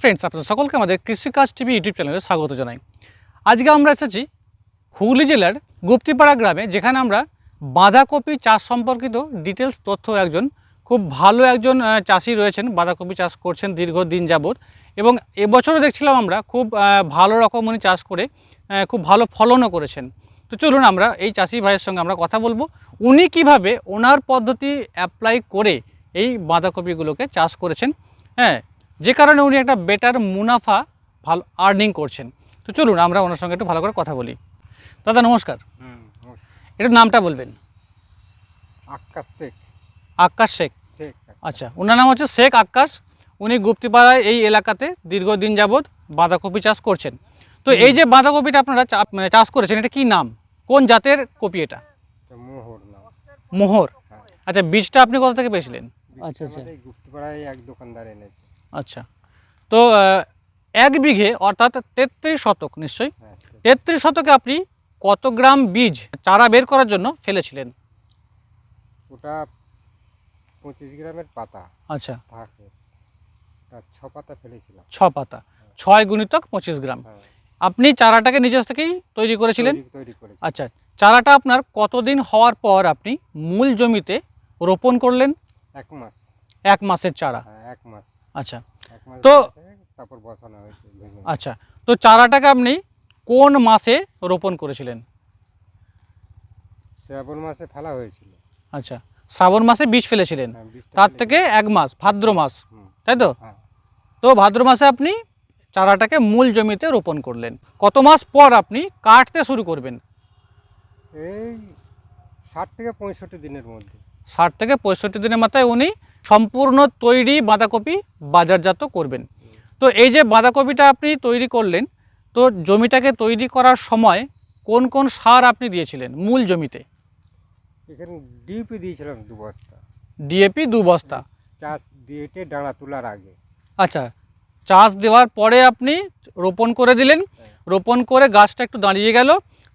Friends আপনাদের সকলকে আমাদের কৃষিকাজ টিভি ইউটিউব চ্যানেলে স্বাগত জানাই। আজকে আমরা এসেছি হুগলি জেলার গুপ্তিপাড়া গ্রামে, যেখানে আমরা বাঁধাকপি চাষ সম্পর্কিত ডিটেলস তথ্য, একজন খুব ভালো একজন চাষি রয়েছেন, বাঁধাকপি চাষ করছেন দীর্ঘদিন যাবৎ এবং এবছরও দেখছিলাম আমরা খুব ভালো রকম উনি চাষ করে খুব ভালো ফলনও করেছেন। তো চলুন আমরা এই চাষি ভাইয়ের সঙ্গে আমরা কথা বলব। উনি কীভাবে ওনার পদ্ধতি অ্যাপ্লাই করে এই বাঁধাকপিগুলোকে চাষ করেছেন? হ্যাঁ যে কারণে উনি একটা বেটার মুনাফা ভালো আর্নিং করছেন। তো চলুন আমরা ওনার সঙ্গে একটু ভালো করে কথা বলি। দাদা নমস্কার। হুম নমস্কার। একটু নামটা বলবেন? আক্কাস শেখ। আকাশ শেখ? শেখ আচ্ছা ওনার নাম হচ্ছে শেখ আকাশ। উনি গুপ্তিপাড়ায় এই এলাকাতে দীর্ঘদিন যাবৎ বাঁধাকপি চাষ করছেন। তো এই যে বাঁধাকপিটা আপনারা চা- মানে চাষ করেছেন এটা কি নাম? কোন জাতের কপি এটা? মোহর মোহর। হ্যাঁ। আচ্ছা বীজটা আপনি কোথা থেকে পেয়েছিলেন? আচ্ছা, আচ্ছা। গুপ্তপাড়ায় এক দোকানদার এনেছে। আচ্ছা। তো এক বিঘে অর্থাৎ তেত্রিশ শতক নিশ্চয়ই? হ্যাঁ তেত্রিশ। শতকে আপনি কত গ্রাম বীজ চারা বের করার জন্য ফেলেছিলেন? ওটা পঁচিশ গ্রামের পাতা। আচ্ছা। থাকে। ছ পাতা ফেলেছিলাম। ছ পাতা। ছয় গুণিতক পঁচিশ গ্রাম। হ্যাঁ। আপনি চারাটাকে নিজের থেকেই তৈরি করেছিলেন? তৈরি- আচ্ছা চারাটা আপনার কতদিন হওয়ার পর আপনি মূল জমিতে রোপণ করলেন? এক মাস। এক মাসের চারা। হ্যাঁ এক মাস। আচ্ছা। তো- তারপর বসানো হয়েছে। আচ্ছা। তো চারাটাকে আপনি কোন মাসে রোপণ করেছিলেন? শ্রাবণ মাসে ফেলা হয়েছিল। আচ্ছা। শ্রাবণ মাসে বীজ ফেলেছিলেন। হ্যাঁ, তার থেকে এক মাস ভাদ্র মাস। তাই তো? হ্যাঁ। তো ভাদ্র মাসে আপনি চারাটাকে মূল জমিতে রোপণ করলেন। কত মাস পর আপনি কাটতে শুরু করবেন? এই ষাট থেকে পঁয়ষট্টি দিনের মধ্যে। ষাট থেকে পঁয়ষট্টি দিনের মাথায় উনি সম্পূর্ণ তৈরি বাঁধাকপি বাজারজাত করবেন। তো এই যে বাঁধাকপিটা আপনি তৈরি করলেন তো জমিটাকে তৈরি করার সময় কোন কোন সার আপনি দিয়েছিলেন মূল জমিতে? এখানে ডিপি দিয়েছিলাম দু বস্তা। ডিএপি দু বস্তা। চাষ দিয়ে ডাঁড়া তোলার আগে। আচ্ছা চাষ দেওয়ার পরে আপনি রোপণ করে দিলেন রোপণ করে গাছটা একটু দাঁড়িয়ে গেল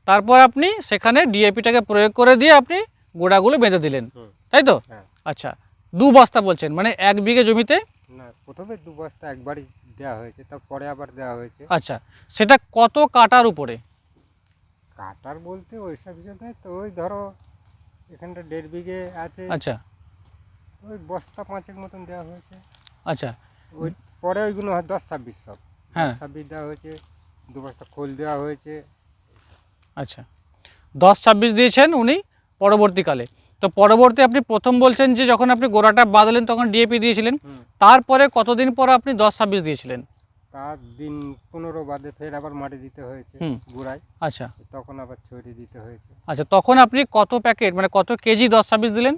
তারপর আপনি সেখানে ডিএপিটাকে প্রয়োগ করে দিয়ে আপনি গোড়াগুলো বেঁধে দিলেন। তাই তো? হ্যাঁ। আচ্ছা দু বস্তা বলছেন মানে এক বিঘে জমিতে? না প্রথমে দু বস্তা একবারই দেওয়া হয়েছে তারপরে আবার দেওয়া হয়েছে। আচ্ছা সেটা কত কাটার উপরে? কাটার বলতে ওই সব তো ওই ধরো এখানটা দেড় বিঘে আছে। আচ্ছা। ওই বস্তা পাঁচের মতন দেওয়া হয়েছে। আচ্ছা। ওই পরে ওইগুলো হয় দশ ছাব্বিশ সব। হ্যাঁ। ছাব্বিশ দেওয়া হয়েছে দু বস্তা খোল দেওয়া হয়েছে। আচ্ছা। দশ ছাব্বিশ দিয়েছেন উনি পরবর্তীকালে। তো পরবর্তী আপনি প্রথম বলছেন যে যখন আপনি গোড়াটা বাঁধলেন তখন ডিএপি দিয়েছিলেন। তারপরে কতদিন পর আপনি দশ ছাব্বিশ দিয়েছিলেন? তার দিন পনেরো বাদে ফের আবার মাটি দিতে হয়েছে। গুড়ায়। আচ্ছা। তখন আবার ছড়িয়ে দিতে হয়েছে। আচ্ছা তখন আপনি কত প্যাকেট মানে কত কেজি দশ ছাব্বিশ দিলেন?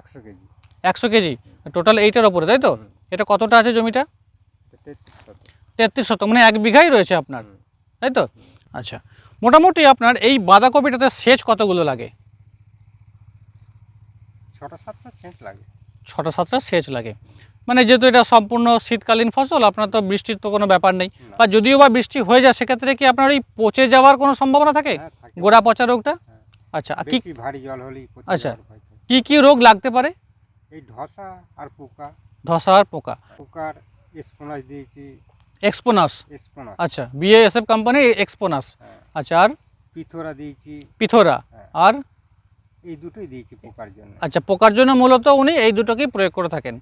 একশো কেজি। একশো কেজি। টোটাল এইটার ওপরে তাই তো? এটা কতটা আছে জমিটা? তেত্রিশ শতক। মানে এক বিঘাই রয়েছে আপনার তাই তো? আচ্ছা মোটামুটি আপনার এই বাঁধাকপিটাতে সেচ কতগুলো লাগে? ছটা সাতটা ছেঁচ লাগে। ছটা সাতটা সেচ লাগে। মানে যেহেতু এটা সম্পূর্ণ শীতকালীন ফসল আপনার তো বৃষ্টির তো কোনো ব্যাপার নেই। বা যদিও বা বৃষ্টি হয়ে যায় সেক্ষেত্রে কি আপনার এই পচে যাওয়ার কোনো সম্ভাবনা থাকে? হ্যাঁ, গোড়া পচা রোগটা? হ্যাঁ। আচ্ছা আর কি ভারী জল হলেই আচ্ছা। কি কি রোগ লাগতে পারে? এই ধসা আর পোকা। ধসা আর পোকা। পোকার স্পোনাস দিয়েছি। এক্সপোনাস? স্পোনাস আচ্ছা বিএএসএফ কোম্পানি এক্সপোনাস। হ্যাঁ। আচ্ছা আর? পিথোরা দিয়েছি। পিথোরা। আর? এই দুটোই দিয়েছি পোকার জন্য। আচ্ছা পোকার জন্য মূলত উনি এই দুটোকেই প্রয়োগ করে থাকেন।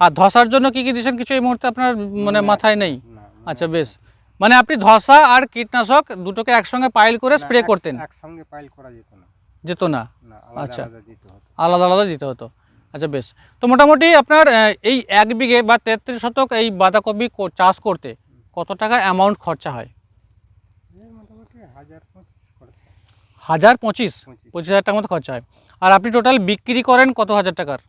আর ধসার জন্য কি কি দিয়েছেন? কিছু এই মুহূর্তে আপনার মানে মাথায় নেই? আচ্ছা বেশ। মানে আপনি ধসা আর কীটনাশক দুটোকে একসঙ্গে পাইল করে স্প্রে করতেন? একসঙ্গে পাইল করা যেত না। যেত না? আচ্ছা। আলাদা আলাদা দিতে হতো। আচ্ছা বেশ। তো মোটামুটি আপনার এই এক বিঘে বা তেত্রিশ শতক এই বাঁধাকপি চাষ করতে কত টাকা অ্যামাউন্ট খরচা হয়? মোটামুটি হাজার হাজার পঁচিশ পঁচিশ। হাজার টাকার মতো খরচা হয়। আর আপনি টোটাল বিক্রি করেন কত হাজার টাকার?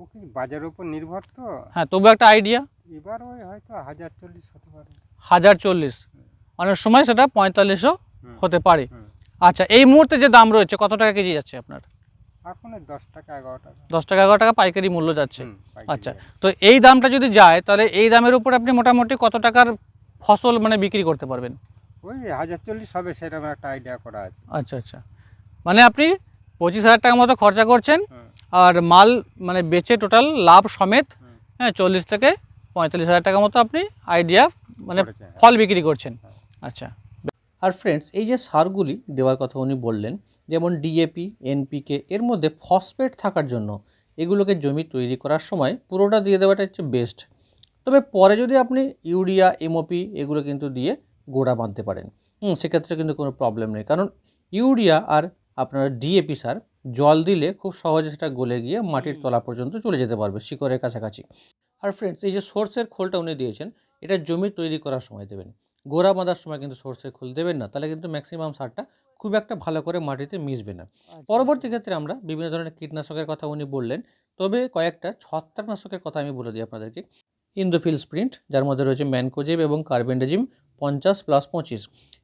ও কি বাজারের উপর নির্ভর তো? হ্যাঁ তবু একটা আইডিয়া এবার ওই হয়তো হাজার চল্লিশ হতে পারে। হাজার চল্লিশ। অনেক সময় সেটা পঁয়তাল্লিশও হতে পারে। আচ্ছা এই মুহূর্তে যে দাম রয়েছে কত টাকা কেজি যাচ্ছে আপনার? এখন দশ টাকা এগারো টাকা। দশ টাকা এগারো টাকা পাইকারি মূল্য যাচ্ছে। আচ্ছা তো এই দামটা যদি যায় তাহলে এই দামের উপর আপনি মোটামুটি কত টাকার ফসল মানে বিক্রি করতে পারবেন? ওই হাজার চল্লিশ হবে সেরকম একটা আইডিয়া করা আছে। আচ্ছা আচ্ছা। মানে আপনি পঁচিশ হাজার টাকার মতো খরচা করছেন আর মাল মানে বেচে টোটাল লাভ সমেত হ্যাঁ চল্লিশ থেকে পঁয়তাল্লিশ হাজার টাকা মতো আপনি আইডিয়া মানে হ্যাঁ। ফল বিক্রি করছেন। হ্যাঁ। আচ্ছা। আর ফ্রেন্ডস এই যে সারগুলি দেওয়ার কথা উনি বললেন যেমন ডিএপি এনপিকে এর মধ্যে ফসফেট থাকার জন্য এগুলোকে জমি তৈরি করার সময় পুরোটা দিয়ে দেওয়াটা হচ্ছে বেস্ট তবে পরে যদি আপনি ইউরিয়া এমওপি এগুলো কিন্তু দিয়ে গোড়া বাঁধতে পারেন। হুম সেক্ষেত্রে কিন্তু কোনো প্রবলেম নেই। কারণ ইউরিয়া আর আপনার ডিএপি সার জল দিলে খুব সহজে সেটা গলে গিয়ে মাটির তলা পর্যন্ত চলে যেতে পারবে শিকড়ের কাছাকাছি। আর ফ্রেন্ডস এই যে সর্ষের খোলটা উনি দিয়েছেন এটা জমি তৈরি করার সময় দেবেন। গোড়া বাঁধার সময় কিন্তু সর্ষের খোল দেবেন না তাহলে কিন্তু ম্যাক্সিমাম সারটা খুব একটা ভালো করে মাটিতে মিশবে না। পরবর্তী ক্ষেত্রে আমরা বিভিন্ন ধরনের কীটনাশকের কথা উনি বললেন তবে কয়েকটা ছত্রাকনাশকের কথা আমি বলে দিই আপনাদেরকে। ইন্দোফিল স্প্রিন্ট, যার মধ্যে রয়েছে ম্যানকোজেব এবং কার্বেন্ডাজিম পঞ্চাশ প্লাস পঁচিশ।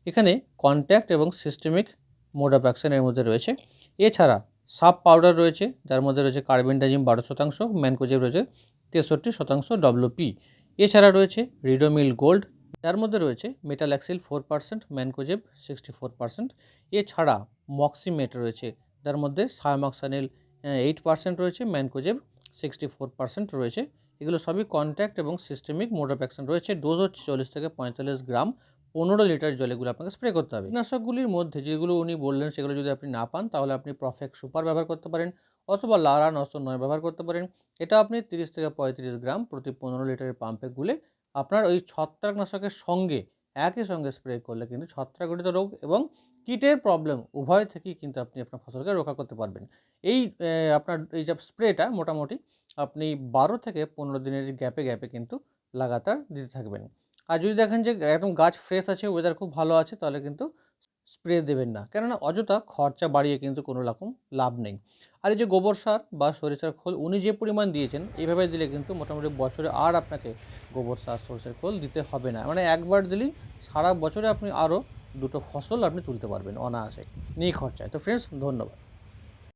এখানে কন্ট্যাক্ট এবং সিস্টেমিক মোড অফ অ্যাকশনের মধ্যে রয়েছে। এছাড়া সাব পাউডার রয়েছে, যার মধ্যে রয়েছে কার্বেন্ডাজিম বারো শতাংশ, ম্যানকোজেব রয়েছে তেষট্টি শতাংশ ডব্লিউপি এছাড়া রয়েছে রিডোমিল গোল্ড, যার মধ্যে রয়েছে metalaxyl four percent mancozeb sixty four percent এছাড়া মক্সিমেট রয়েছে, যার মধ্যে সায়ামক্সানিল এইট পার্সেন্ট রয়েছে, ম্যানকোজেব সিক্সটি ফোর পার্সেন্ট রয়েছে। এগুলো সবই কন্ট্যাক্ট এবং সিস্টেমিক মোড অফ অ্যাকশন রয়েছে। ডোজ হচ্ছে চল্লিশ থেকে পঁয়তাল্লিশ গ্রাম। পনেরো লিটার জলেগুলো আপনাকে স্প্রে করতে হবে। কীটনাশকগুলির মধ্যে যেগুলো উনি বললেন, সেগুলো যদি আপনি না পান, তাহলে আপনি প্রফেক্ট সুপার ব্যবহার করতে পারেন অথবা লারা নশো নয় ব্যবহার করতে পারেন। এটা আপনি তিরিশ থেকে পঁয়ত্রিশ গ্রাম প্রতি পনেরো লিটারের পাম্পে গুলে আপনার ওই ছত্রাকনাশকের সঙ্গে, একই সঙ্গে স্প্রে করলে কিন্তু ছত্রাকঘটিত রোগ এবং কীটের প্রবলেম উভয় থেকেই কিন্তু আপনি আপনার ফসলকে রক্ষা করতে পারবেন। এই আপনার এই যে স্প্রেটা মোটামুটি আপনি বারো থেকে পনেরো দিনের গ্যাপে গ্যাপে কিন্তু লাগাতার দিতে থাকবেন। আর যদি দেখেন যে একদম গাছ ফ্রেশ আছে ওয়েদার খুব ভালো আছে, তাহলে কিন্তু স্প্রে দেবেন না। কেননা অযথা খরচা বাড়িয়ে কিন্তু কোনো রকম লাভ নেই। আর এই যে গোবর সার বা সরিষার খোল, উনি যে পরিমাণ দিয়েছেন এইভাবে দিলে কিন্তু মোটামুটি বছরে আর আপনাকে গোবর সার, সরিষার খোল দিতে হবে না। মানে একবার দিলেই সারা বছরে আপনি আরও দুটো ফসল আপনি তুলতে পারবেন অনায়াসে নিয়ে খরচায় তো ফ্রেন্ডস ধন্যবাদ।